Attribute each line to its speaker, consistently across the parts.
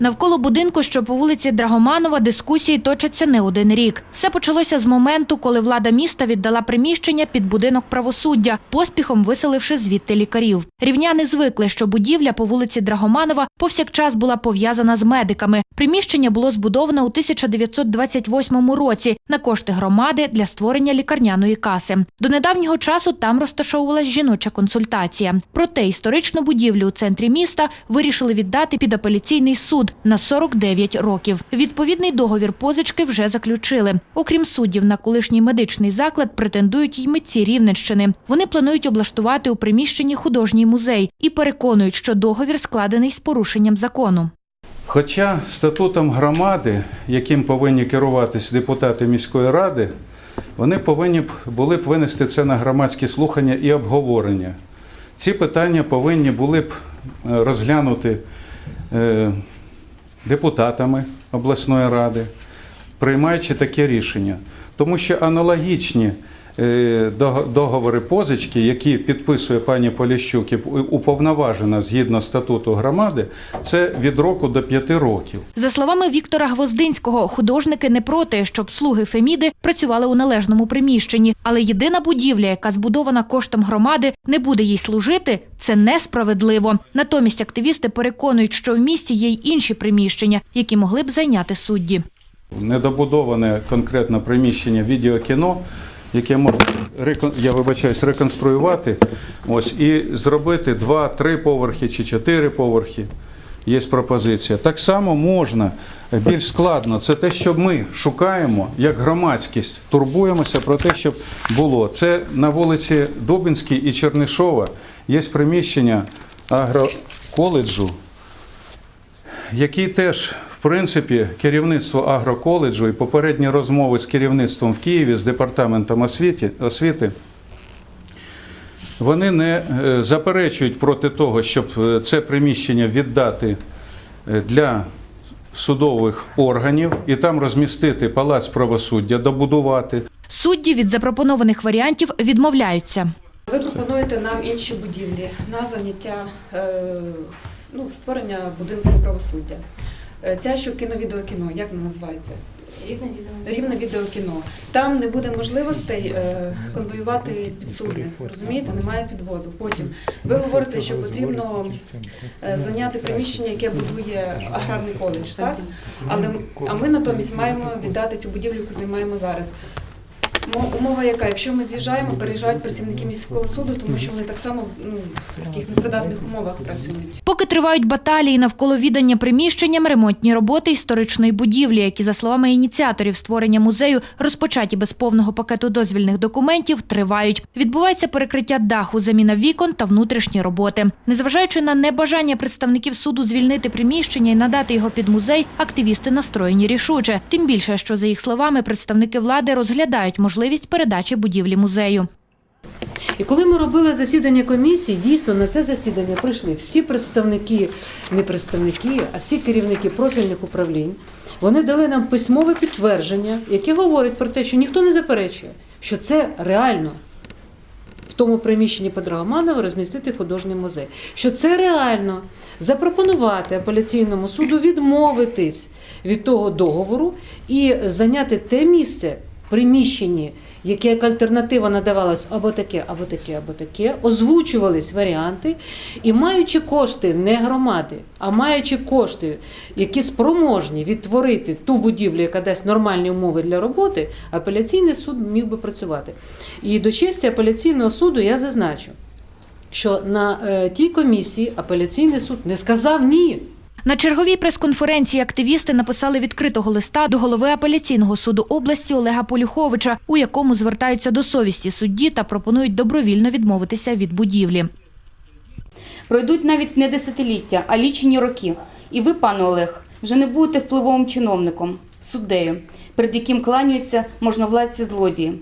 Speaker 1: Навколо будинку, що по вулиці Драгоманова, дискусії точаться не один рік. Все почалося з моменту, коли влада міста віддала приміщення під будинок правосуддя, поспіхом виселивши звідти лікарів. Рівняни звикли, що будівля по вулиці Драгоманова повсякчас була пов'язана з медиками. Приміщення було збудовано у 1928 році на кошти громади для створення лікарняної каси. До недавнього часу там розташовувалась жіноча консультація. Проте історичну будівлю у центрі міста вирішили віддати під апеляційний суд на 49 років. Відповідний договір позички вже заключили. Окрім суддів, на колишній медичний заклад претендують й митці Рівненщини. Вони планують облаштувати у приміщенні художній музей і переконують, що договір складений з порушенням закону.
Speaker 2: Хоча статутом громади, яким повинні керуватись депутати міської ради, вони повинні були б винести це на громадські слухання і обговорення. Ці питання повинні були б е, розглянути е, депутатами обласної ради, приймаючи таке рішення. Тому що аналогічні договори позички, які підписує пані Поліщук і уповноважена згідно статуту громади, це від року до п'яти років.
Speaker 1: За словами Віктора Гвоздинського, художники не проти, щоб слуги Феміди працювали у належному приміщенні. Але єдина будівля, яка збудована коштом громади, не буде їй служити. Це несправедливо. Натомість активісти переконують, що в місті є й інші приміщення, які могли б зайняти судді.
Speaker 2: Недобудоване конкретно приміщення відеокіно, яке можна я вибачаюсь, реконструювати ось, і зробити два-три поверхи чи чотири поверхи. Є пропозиція. Так само можна більш складно. Це те, що ми шукаємо як громадськість, турбуємося про те, щоб було. Це на вулиці Дубинській і Чернишова є приміщення агроколеджу, який теж, в принципі, керівництво агроколеджу і попередні розмови з керівництвом в Києві, з департаментом освіти, освіти вони не е, заперечують проти того, щоб е, це приміщення віддати е, для судових органів і там розмістити палац правосуддя, добудувати.
Speaker 1: Судді від запропонованих варіантів відмовляються.
Speaker 3: Ви пропонуєте нам інші будівлі на заняття ну, створення будинку правосуддя. Е, Ця що кіно-відеокіно, як вона називається?
Speaker 4: Рівне відео.
Speaker 3: Рівне відеокіно. Там не буде можливостей е, конвоювати підсудних. Розумієте, немає підвозу. Потім ви говорите, що потрібно е, зайняти приміщення, яке будує аграрний коледж, так? Але а ми натомість маємо віддати цю будівлю, яку займаємо зараз. Мо- Умова яка, якщо ми з'їжджаємо, переїжджають працівники міського суду, тому що вони так само ну, в таких непридатних умовах працюють.
Speaker 1: Поки тривають баталії навколо віддання приміщенням, ремонтні роботи історичної будівлі, які, за словами ініціаторів створення музею, розпочаті без повного пакету дозвільних документів, тривають. Відбувається перекриття даху, заміна вікон та внутрішні роботи. Незважаючи на небажання представників суду звільнити приміщення і надати його під музей, активісти настроєні рішуче. Тим більше, що за їх словами, представники влади розглядають можливість передачі будівлі музею.
Speaker 5: І коли ми робили засідання комісії, дійсно на це засідання прийшли всі представники, не представники, а всі керівники профільних управлінь. Вони дали нам письмове підтвердження, яке говорить про те, що ніхто не заперечує, що це реально в тому приміщенні Подрагоманова розмістити художній музей. Що це реально запропонувати апеляційному суду відмовитись від того договору і зайняти те місце приміщенні, яке як альтернатива надавалось або таке, або таке, або таке, озвучувались варіанти, і маючи кошти не громади, а маючи кошти, які спроможні відтворити ту будівлю, яка дасть нормальні умови для роботи, апеляційний суд міг би працювати. І до честі апеляційного суду я зазначу, що на е, тій комісії апеляційний суд не сказав ні.
Speaker 1: На черговій прес-конференції активісти написали відкритого листа до голови апеляційного суду області Олега Полюховича, у якому звертаються до совісті судді та пропонують добровільно відмовитися від будівлі.
Speaker 4: Пройдуть навіть не десятиліття, а лічені роки. І ви, пане Олег, вже не будете впливовим чиновником, суддею, перед яким кланяються можновладці злодії.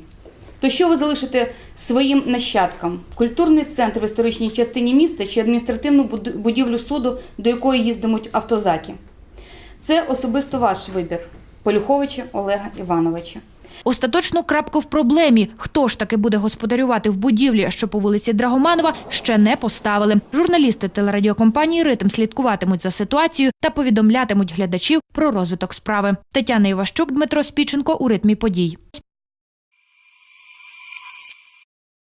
Speaker 4: То що ви залишите своїм нащадкам? Культурний центр в історичній частині міста чи адміністративну буд- будівлю суду, до якої їздимуть автозаки? Це особисто ваш вибір, Полюховича Олега Івановича.
Speaker 1: Остаточну крапку в проблемі, хто ж таки буде господарювати в будівлі, що по вулиці Драгоманова, ще не поставили. Журналісти телерадіокомпанії «Ритм» слідкуватимуть за ситуацією та повідомлятимуть глядачів про розвиток справи. Тетяна Іващук, Дмитро Спіченко у ритмі подій.